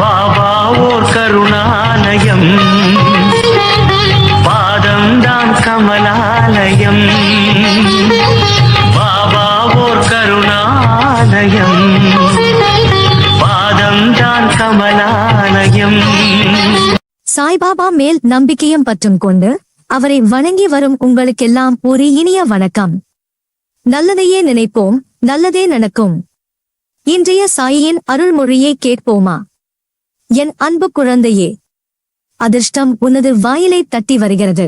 பாபா ஓர் கருணாலயம். பாதம்தான் கமலாலயம். பாபா ஓர் கருணாலயம். பாதம்தான் கமலாலயம். சாய்பாபா மேல் நம்பிக்கையும் பற்றும் கொண்டு அவரை வணங்கி வரும் உங்களுக்கெல்லாம் ஒரு இனிய வணக்கம். நல்லதையே நினைப்போம் நல்லதே நடக்கும். இன்றைய சாயியின் அருள்மொழியை கேட்போமா? என் அன்பு குழந்தையே அதிர்ஷ்டம் உனது வாயிலை தட்டி வருகிறது.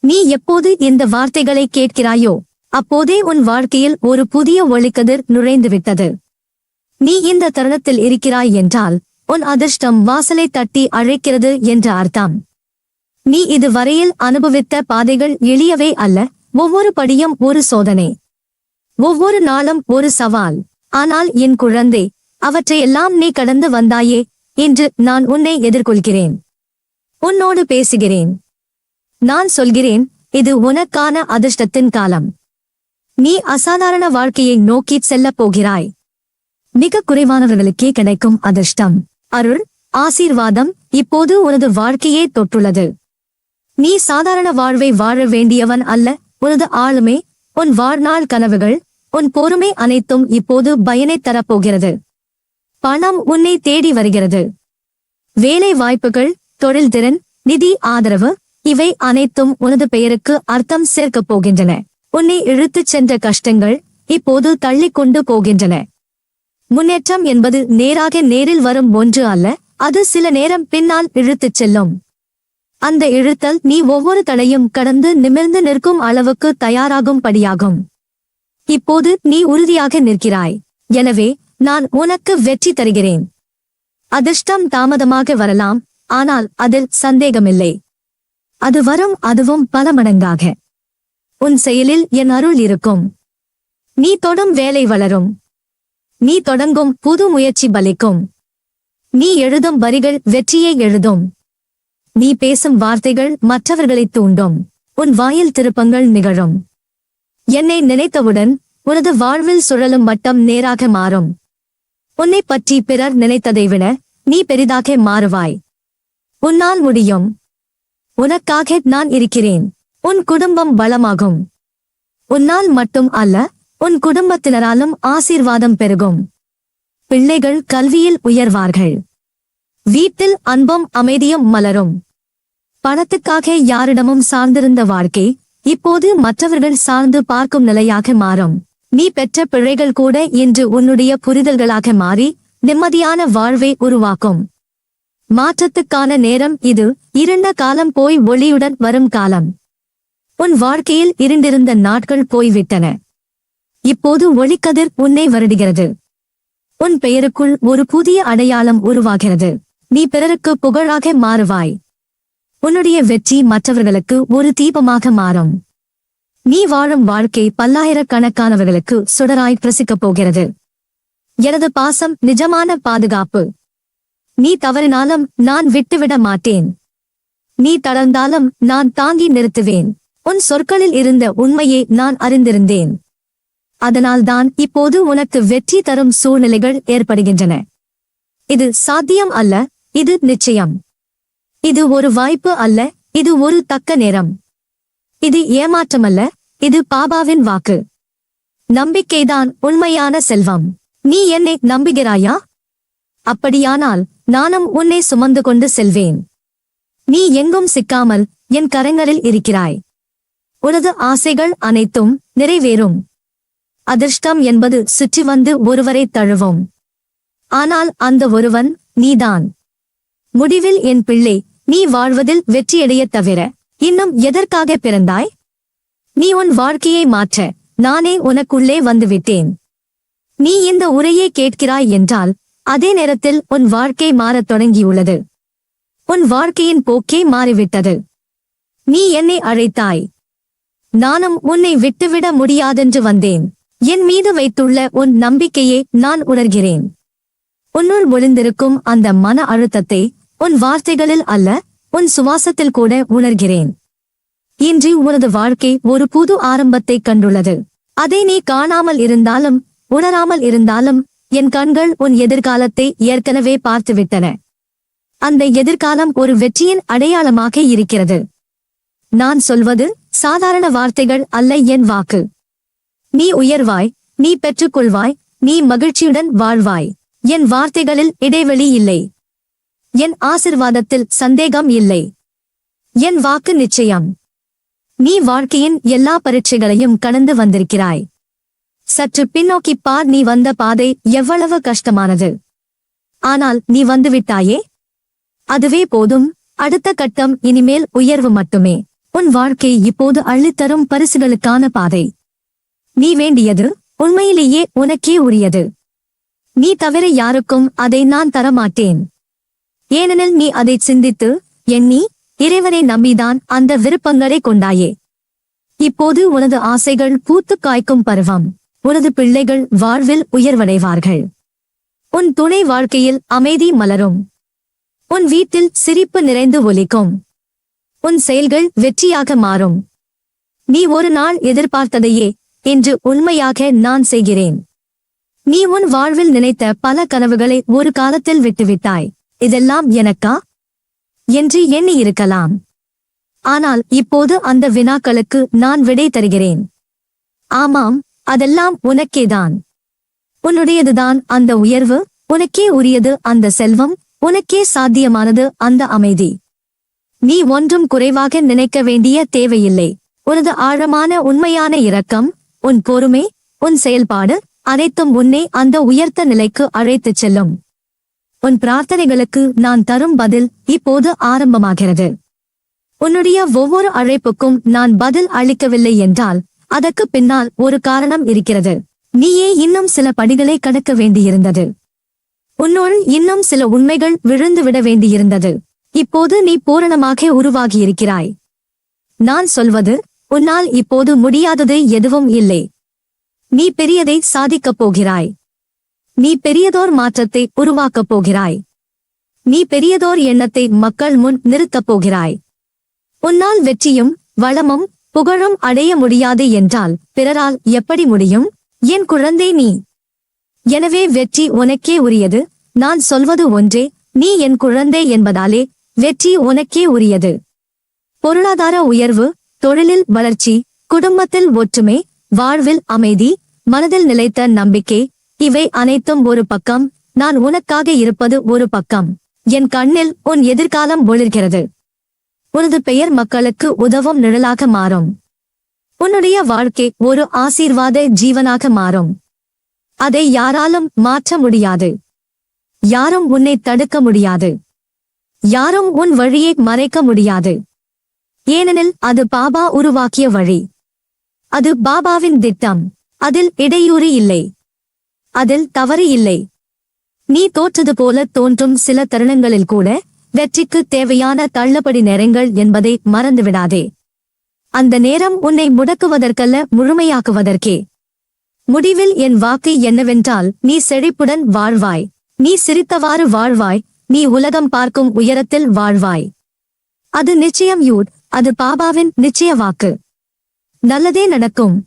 நீ எப்போது இந்த வார்த்தைகளை கேட்கிறாயோ அப்போதே உன் வாழ்க்கையில் ஒரு புதிய ஒளிக்கதிர் நுழைந்துவிட்டது. நீ இந்த தருணத்தில் இருக்கிறாய் என்றால் உன் அதிர்ஷ்டம் வாசலை தட்டி அழைக்கிறது என்ற அர்த்தம். நீ இதுவரையில் அனுபவித்த பாதைகள் எளியவே அல்ல ஒவ்வொரு படியும் ஒரு சோதனை. ஒவ்வொரு நாளும் ஒரு சவால். ஆனால் என் குழந்தை அவற்றையெல்லாம் நீ கடந்து வந்தாயே இன்று நான் உன்னை எதிர்கொள்கிறேன். உன்னோடு பேசுகிறேன். நான் சொல்கிறேன் இது உனக்கான அதிர்ஷ்டத்தின் காலம். நீ அசாதாரண வாழ்க்கையை நோக்கிச் செல்லப் போகிறாய். மிக குறைவானவர்களுக்கே கிடைக்கும் அதிர்ஷ்டம். அருள் ஆசீர்வாதம் இப்போது உனது வாழ்க்கையே தொற்றுள்ளது. நீ சாதாரண வாழ்வை வாழ வேண்டியவன் அல்ல உனது ஆளுமை உன் வாழ்நாள் கனவுகள் உன் பொறுமை அனைத்தும் இப்போது பயனை தரப்போகிறது. பணம் உன்னை தேடி வருகிறது. வேலை வாய்ப்புகள் தொழில்திறன் நிதி ஆதரவு இவை அனைத்தும் உனது பெயருக்கு அர்த்தம் சேர்க்கப் போகின்றன. உன்னை இழுத்துச் சென்ற கஷ்டங்கள் இப்போது தள்ளிக்கொண்டு போகின்றன. முன்னேற்றம் என்பது நேராக நேரில் வரும் ஒன்று அல்ல அது சில நேரம் பின்னால் இழுத்துச் செல்லும். அந்த இழுத்தல் நீ ஒவ்வொரு தடையும் கடந்து நிமிர்ந்து நிற்கும் அளவுக்கு தயாராகும்படியாகும். இப்போது நீ உறுதியாக நிற்கிறாய். எனவே நான் உனக்கு வெற்றி தருகிறேன். அதிர்ஷ்டம் தாமதமாக வரலாம் ஆனால் அதில் சந்தேகமில்லை. அது வரும் அதுவும் பல மடங்காக. உன் செயலில் என் அருள் இருக்கும். நீ தொடும் வேலை வளரும். நீ தொடங்கும் புது முயற்சி பலிக்கும். நீ எழுதும் வரிகள் வெற்றியை எழுதும். நீ பேசும் வார்த்தைகள் மற்றவர்களை தூண்டும். உன் வாயில் திருப்பங்கள் நிகழும். என்னை நினைத்தவுடன் உனது வாழ்வில் சுழலும் வட்டம் நேராக மாறும். உன்னை பற்றி பிறர் நினைத்ததை விட நீ பெரிதாக மாறுவாய். உன்னால் முடியும். உனக்காக நான் இருக்கிறேன். உன் குடும்பம் பலமாகும். உன்னால் மட்டும் அல்ல உன் குடும்பத்தினராலும் ஆசீர்வாதம் பெருகும். பிள்ளைகள் கல்வியில் உயர்வார்கள். வீட்டில் அன்பும் அமைதியும் மலரும். பணத்துக்காக யாரிடமும் சார்ந்திருந்த வாழ்க்கை இப்போது மற்றவர்கள் சார்ந்து பார்க்கும் நிலையாக மாறும். நீ பெற்ற பிழைகள் கூட இன்று உன்னுடைய புரிதல்களாக மாறி நிம்மதியான வாழ்வை உருவாக்கும். மாற்றத்துக்கான நேரம் இது. இருண்ட காலம் போய் ஒளியுடன் வரும் காலம். உன் வாழ்க்கையில் இருண்டிருந்த நாட்கள் போய்விட்டன. இப்போது ஒளிக்கதிர் உன்னை வருடுகிறது. உன் பெயருக்குள் ஒரு புதிய அடையாளம் உருவாகிறது. நீ பிறருக்கு புகழாக மாறுவாய். உன்னுடைய வெற்றி மற்றவர்களுக்கு ஒரு தீபமாக மாறும். நீ வாழும் வாழ்க்கை பல்லாயிரக்கணக்கானவர்களுக்கு சுடராய் பிரசிக்கப் போகிறது. எனது பாசம் நிஜமான பாதுகாப்பு. நீ தவறினாலும் நான் விட்டுவிட மாட்டேன். நீ தளர்ந்தாலும் நான் தாங்கி நிறுத்துவேன். உன் சொற்களில் இருந்த உண்மையை நான் அறிந்திருந்தேன். அதனால்தான் இப்போது உனக்கு வெற்றி தரும் சூழ்நிலைகள் ஏற்படுகின்றன. இது சாத்தியம் அல்ல இது நிச்சயம். இது ஒரு வாய்ப்பு அல்ல இது ஒரு தக்க நேரம். இது ஏமாற்றமல்ல இது பாபாவின் வாக்கு. நம்பிக்கைதான் உண்மையான செல்வம். நீ என்னை நம்புகிறாயா? அப்படியானால் நானும் உன்னை சுமந்து கொண்டு செல்வேன். நீ எங்கும் சிக்காமல் என் கரங்களில் இருக்கிறாய். உனது ஆசைகள் அனைத்தும் நிறைவேறும். அதிர்ஷ்டம் என்பது சுற்றி வந்து ஒருவரை தழுவும். ஆனால் அந்த ஒருவன் நீதான். முடிவில் என் பிள்ளை நீ வாழ்வதில் வெற்றியடையத் தவிர இன்னும் எதற்காக பிறந்தாய்? நீ உன் வாழ்க்கையை மாற்ற நானே உனக்குள்ளே வந்துவிட்டேன். நீ இந்த உரையை கேட்கிறாய் என்றால் அதே நேரத்தில் உன் வாழ்க்கை மாறத் தொடங்கியுள்ளது. உன் வாழ்க்கையின் போக்கே மாறிவிட்டது. நீ என்னை அழைத்தாய். நானும் உன்னை விட்டுவிட முடியாதென்று வந்தேன். என் மீது வைத்துள்ள உன் நம்பிக்கையை நான் உணர்கிறேன். உன்னுள் ஒளிந்திருக்கும் அந்த மன அழுத்தத்தை உன் வார்த்தைகளில் அல்ல உன் சுவாசத்தில் கூட உணர்கிறேன். இன்று உனது வாழ்க்கை ஒரு புது ஆரம்பத்தை கண்டுள்ளது. அதை நீ காணாமல் இருந்தாலும் உணராமல் இருந்தாலும் என் கண்கள் உன் எதிர்காலத்தை ஏற்கனவே பார்த்துவிட்டன. அந்த எதிர்காலம் ஒரு வெற்றியின் அடையாளமாக இருக்கிறது. நான் சொல்வது சாதாரண வார்த்தைகள் அல்ல என் வாக்கு. நீ உயர்வாய் நீ பெற்றுக்கொள்வாய் நீ மகிழ்ச்சியுடன் வாழ்வாய். என் வார்த்தைகளில் இடைவெளி இல்லை. என் ஆசிர்வாதத்தில் சந்தேகம் இல்லை. என் வாக்கு நிச்சயம். நீ வாழ்க்கையின் எல்லா பரீட்சைகளையும் கடந்து வந்திருக்கிறாய். சற்று பின்னோக்கி பார் நீ வந்த பாதை எவ்வளவு கஷ்டமானது. ஆனால் நீ வந்துவிட்டாயே? அதுவே போதும். அடுத்த கட்டம் இனிமேல் உயர்வு மட்டுமே. உன் வாழ்க்கை இப்போது அள்ளித்தரும் பரிசுகளுக்கான பாதை. நீ வேண்டியது உண்மையிலேயே உனக்கே உரியது. நீ தவிர யாருக்கும் அதை நான் தரமாட்டேன். ஏனெனில் நீ அதை சிந்தித்து எண்ணி இறைவனை நம்பிதான் அந்த விருப்பங்களை கொண்டாயே. இப்போது உனது ஆசைகள் பூத்து காய்க்கும் பருவம். உனது பிள்ளைகள் வாழ்வில் உயர்வடைவார்கள். உன் துணை வாழ்க்கையில் அமைதி மலரும். உன் வீட்டில் சிரிப்பு நிறைந்து ஒலிக்கும். உன் செயல்கள் வெற்றியாக மாறும். நீ ஒரு நாள் எதிர்பார்த்ததையே என்று உண்மையாக நான் செய்கிறேன். நீ உன் வாழ்வில் நினைத்த பல கனவுகளை ஒரு காலத்தில் விட்டுவிட்டாய். இதெல்லாம் எனக்கா? என்று எண்ணி இருக்கலாம் ஆனால் இப்போது அந்த வினாக்களுக்கு நான் விடை தருகிறேன். ஆமாம் அதெல்லாம் உனக்கேதான். உன்னுடையதுதான் அந்த உயர்வு உனக்கே உரியது அந்த செல்வம் உனக்கே சாத்தியமானது அந்த அமைதி. நீ ஒன்றும் குறைவாக நினைக்க வேண்டிய தேவையில்லை. உனது ஆழமான உண்மையான இரக்கம் உன் பொறுமை உன் செயல்பாடு அனைத்தும் உன்னை அந்த உயர்த்த நிலைக்கு அழைத்துச் செல்லும். உன் பிரார்த்தனைகளுக்கு நான் தரும் பதில் இப்போது ஆரம்பமாகிறது. உன்னுடைய ஒவ்வொரு அழைப்புக்கும் நான் பதில் அளிக்கவில்லை என்றால் அதற்கு பின்னால் ஒரு காரணம் இருக்கிறது. நீயே இன்னும் சில படிகளை கடக்க வேண்டியிருந்தது. உன்னுள் இன்னும் சில உண்மைகள் விழுந்து விட வேண்டியிருந்தது. இப்போது நீ பூரணமாக உருவாகியிருக்கிறாய். நான் சொல்வது உன்னால் இப்போது முடியாதது எதுவும் இல்லை. நீ பெரியதை சாதிக்கப் போகிறாய். நீ பெரியதோர் மாற்றத்தை உருவாக்கப் போகிறாய். நீ பெரியதோர் எண்ணத்தை மக்கள் முன் நிறுத்தப் போகிறாய். உன்னால் வெற்றியும் வளமும் புகழும் அடைய முடியாது என்றால் பிறரால் எப்படி முடியும்? என் குழந்தை நீ. எனவே வெற்றி உனக்கே உரியது. நான் சொல்வது ஒன்றே நீ என் குழந்தை என்பதாலே வெற்றி உனக்கே உரியது. பொருளாதார உயர்வு தொழிலில் வளர்ச்சி குடும்பத்தில் ஒற்றுமை வாழ்வில் அமைதி மனதில் நிலைத்த நம்பிக்கை இவை அனைத்தும் ஒரு பக்கம். நான் உனக்காக இருப்பது ஒரு பக்கம். என் கண்ணில் உன் எதிர்காலம் ஒளிர்கிறது. உனது பெயர் மக்களுக்கு உதவும் நிழலாக மாறும். உன்னுடைய வாழ்க்கை ஒரு ஆசீர்வாத ஜீவனாக மாறும். அதை யாராலும் மாற்ற முடியாது. யாரும் உன்னை தடுக்க முடியாது. யாரும் உன் வழியை மறைக்க முடியாது. ஏனெனில் அது பாபா உருவாக்கிய வழி. அது பாபாவின் திட்டம். அதில் இடையூறு இல்லை. அதில் தவறு இல்லை. நீ தோற்றது போல தோன்றும் சில தருணங்களில் கூட வெற்றிக்கு தேவையான தள்ளுபடி நேரங்கள் என்பதை மறந்துவிடாதே. அந்த நேரம் உன்னை முடக்குவதற்கல்ல முழுமையாக்குவதற்கே. முடிவில் என் வாக்கு என்னவென்றால் நீ செழிப்புடன் வாழ்வாய். நீ சிரித்தவாறு வாழ்வாய். நீ உலகம் பார்க்கும் உயரத்தில் வாழ்வாய். அது நிச்சயம் யூட் அது பாபாவின் நிச்சய வாக்கு. நல்லதே நடக்கும்.